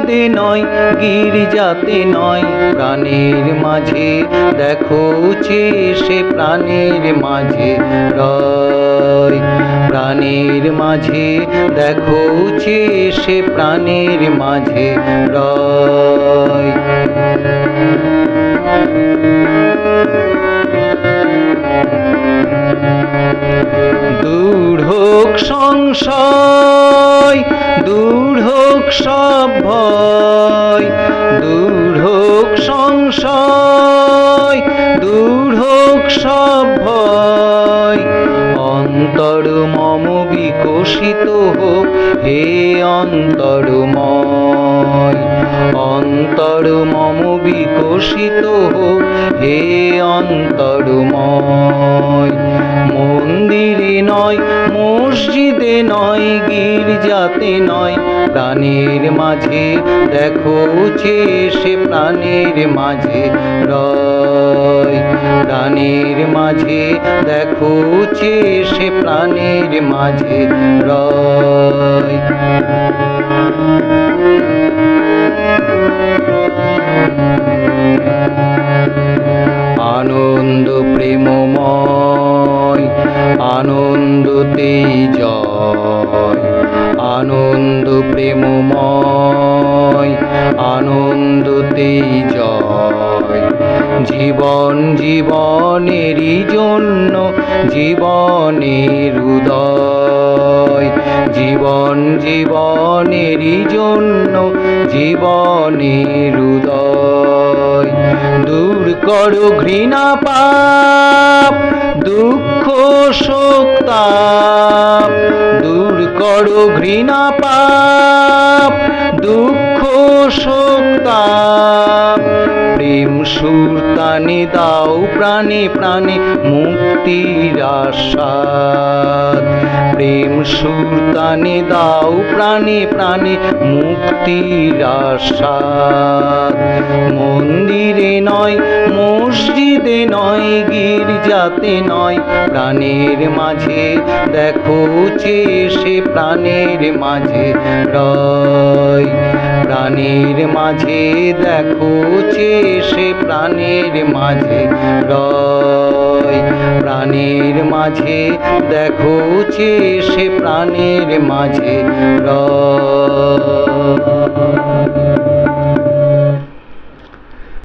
মসজিদে নয়, গির্জাতে নয়, প্রাণের মাঝে দেখো সে প্রাণের মাঝে রয়। প্রাণের মাঝে দেখো সে প্রাণের মাঝে রয়। দূর হোক সংশয়, দূর হোক সব ভয়, দূর হোক সংশয়, দূর হোক অন্তর মম বিকশিত হোক, হে অন্তরময় অন্তর মম বিকশিত হোক, হে অন্তরময় মন্দিরে নয়, মসজিদে নয় গির্জাতে নয়, প্রাণের মাঝে দেখো যে সে প্রাণের মাঝে রয়। প্রাণের মাঝে দেখো যে সে প্রাণের মাঝে রয়। আনন্দ প্রেমময় আনন্দতেই জয় জীবন জীবনেরই জন্য, জীবনের উদয়। জীবন জীবনেরই জন্য, জীবনের উদয়। দূর করো ঘৃণা পাপ, দুঃখ শোক করো ঘৃণা পাপ, দুঃখ, শোক, তাপ। প্রেম, সুর, তানে দাও প্রাণে প্রাণে মুক্তির আস্বাদ। প্রেম, সুর, তানে দাও প্রাণে প্রাণে মুক্তির আস্বাদ। মন্দিরে নয়, মসজিদে নয় গির্জাতে নয়, প্রাণের মাঝে। দেখো চে সে প্রাণের মাঝে রয়। প্রাণের মাঝে দেখো চে সে প্রাণের মাঝে রয়। প্রাণের মাঝে দেখো চে সে প্রাণের মাঝে রয়।